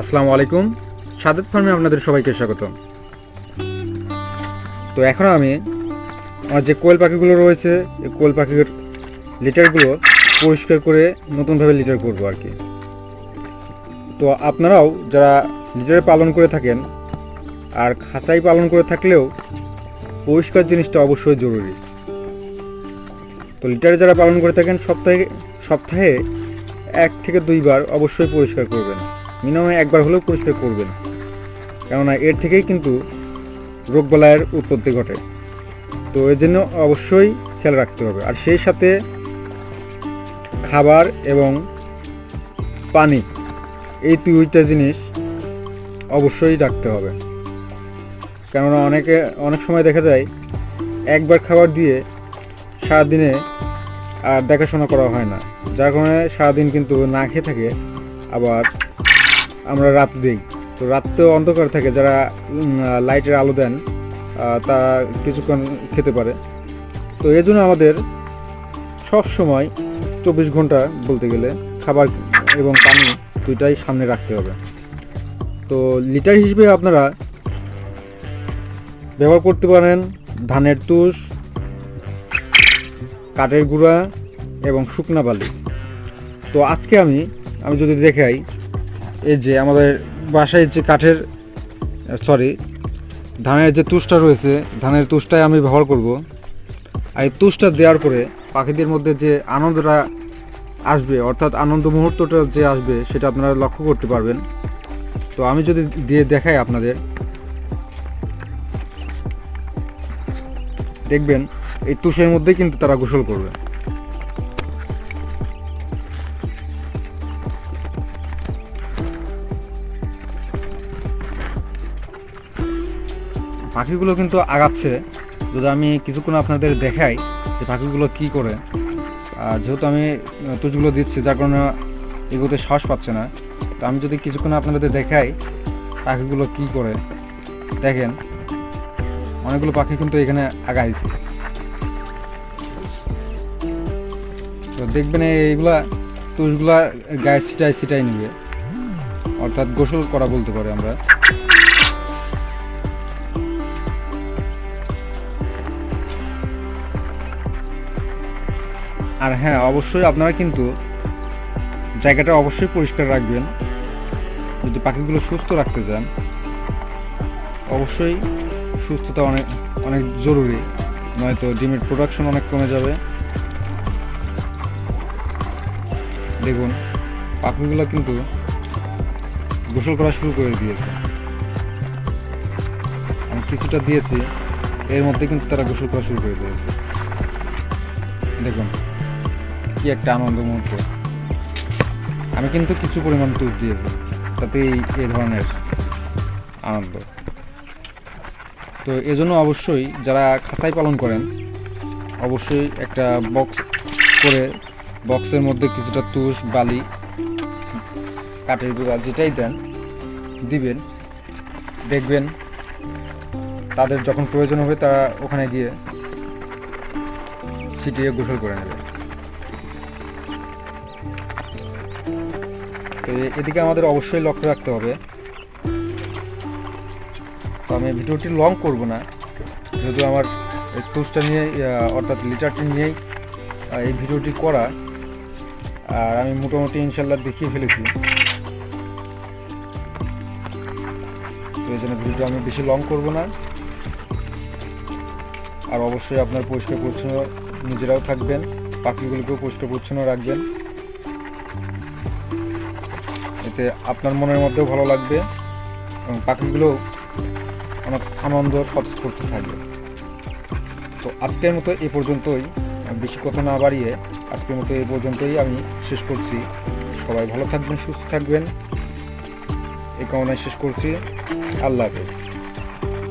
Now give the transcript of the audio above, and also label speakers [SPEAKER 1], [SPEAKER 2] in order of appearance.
[SPEAKER 1] আসসালামু আলাইকুম। সাদেত ফার্মে আপনাদের সবাইকে স্বাগত তো এখন আমি আমার যে কোয়েল পাখিগুলো রয়েছে এই কোয়েল পাখির লিটারগুলো পরিষ্কার করে নতুনভাবে লিটার করব আর কি। তো আপনারাও যারা লিটারে পালন করে থাকেন আর খাঁচাই পালন করে থাকলেও পরিষ্কার জিনিসটা অবশ্যই জরুরি। তো লিটারে যারা পালন করে থাকেন সপ্তাহে সপ্তাহে এক থেকে দুইবার অবশ্যই পরিষ্কার করবেন। মিনিমাম একবার হলেও পরিষ্কার করবেন। কেননা এর থেকেই কিন্তু রোগবালাইয়ের উৎপত্তি ঘটে। তো এর জন্য অবশ্যই খেয়াল রাখতে হবে। আর সেই সাথে খাবার এবং পানি, এই দুইটা জিনিস অবশ্যই রাখতে হবে। কেননা অনেকে, অনেক সময় দেখা যায় একবার খাবার দিয়ে সারাদিনে আর দেখাশোনা করা হয় না। যার কারণে সারাদিন কিন্তু না খেয়ে থাকে, আবার আমরা রাত দিই। তো রাত্রেও অন্ধকার থাকে, যারা লাইটের আলো দেন তারা কিছুক্ষণ খেতে পারে। তো এই জন্য আমাদের সব সময় চব্বিশ ঘণ্টা বলতে গেলে খাবার এবং পানি দুইটাই সামনে রাখতে হবে। তো লিটার হিসেবে আপনারা ব্যবহার করতে পারেন ধানের তুষ, কাঠের গুঁড়া এবং শুকনা বালি। তো আজকে আমি আমি যদি দেখাই এই যে আমাদের বাসায় যে কাঠের সরি ধানের যে তুষটা রয়েছে, ধানের তুষটাই আমি ব্যবহার করব। আর এই তুষটা দেওয়ার পরে পাখিদের মধ্যে যে আনন্দটা আসবে, অর্থাৎ আনন্দ মুহূর্তটা যে আসবে, সেটা আপনারা লক্ষ্য করতে পারবেন। তো আমি যদি দিয়ে দেখাই আপনাদের। দেখবেন, এই তুষের মধ্যেই কিন্তু তারা গোসল করবে। পাখিগুলো কিন্তু আগাচ্ছে। যদি আমি কিছুক্ষণ আপনাদের দেখাই যে পাখিগুলো কি করে। আর যেহেতু আমি তুষগুলো দিচ্ছি, যার কারণে এগুলোতে শ্বাস পাচ্ছে না। তো আমি যদি কিছুক্ষণ আপনাদের দেখাই পাখিগুলো কি করে। দেখেন, অনেকগুলো পাখি কিন্তু এখানে আগাইছে তো দেখবেন এইগুলা, তুষগুলা গায়ে ছিটাই ছিটাই নিবে। অর্থাৎ গোসল করা বলতে পারি আমরা। আর হ্যাঁ অবশ্যই আপনারা কিন্তু জায়গাটা অবশ্যই পরিষ্কার রাখবেন। যদি পাখিগুলো সুস্থ রাখতে চান, অবশ্যই সুস্থতা অনেক অনেক জরুরি। নয়তো ডিমের প্রোডাকশন অনেক কমে যাবে। দেখুন, পাখিগুলো কিন্তু গোসল করা শুরু করে দিয়েছে। আমি কিছুটা দিয়েছি, এর মধ্যে কিন্তু তারা গোসল করা শুরু করে দিয়েছে। দেখুন। কি একটা আনন্দ মুহূর্ত। আমি কিন্তু কিছু পরিমাণ তুষ দিয়েছি তাতে এই- ধরনের আনন্দ। তো এজন্য অবশ্যই যারা খাঁচাই পালন করেন, অবশ্যই একটা বক্স করে বক্সের মধ্যে কিছুটা তুষ বালি, কাঠের গুঁড়া যেটাই দেন, দিবেন, দেখবেন তাদের যখন প্রয়োজন হবে তারা ওখানে গিয়ে ছিটিয়ে গোসল করে নেবে। তো এদিকে আমাদের অবশ্যই লক্ষ্য রাখতে হবে। তো আমি ভিডিওটি লং করব না। যেহেতু আমার টুসটা নিয়ে অর্থাৎ লিটারটি নিয়েই এই ভিডিওটি করা। আর আমি মোটামুটি ইনশাল্লাহ দেখিয়ে ফেলেছি। তো এই জন্য ভিডিওটা আমি বেশি লং করব না। আর অবশ্যই আপনার পরিষ্কার পরিচ্ছন্ন নিজেরাও থাকবেন পাখিগুলিকেও পরিষ্কার পরিচ্ছন্ন রাখবেন। এতে আপনার মনের মধ্যেও ভালো লাগবে এবং পাখিগুলোও অনেক আনন্দ স্বতঃস্ফূর্ত থাকবে। তো আজকের মতো এ পর্যন্তই। বেশি কথা না বাড়িয়ে আজকের মতো এ পর্যন্তই আমি শেষ করছি। সবাই ভালো থাকবেন, সুস্থ থাকবেন। এই কামনায় শেষ করছি। আল্লাহ হাফেজ।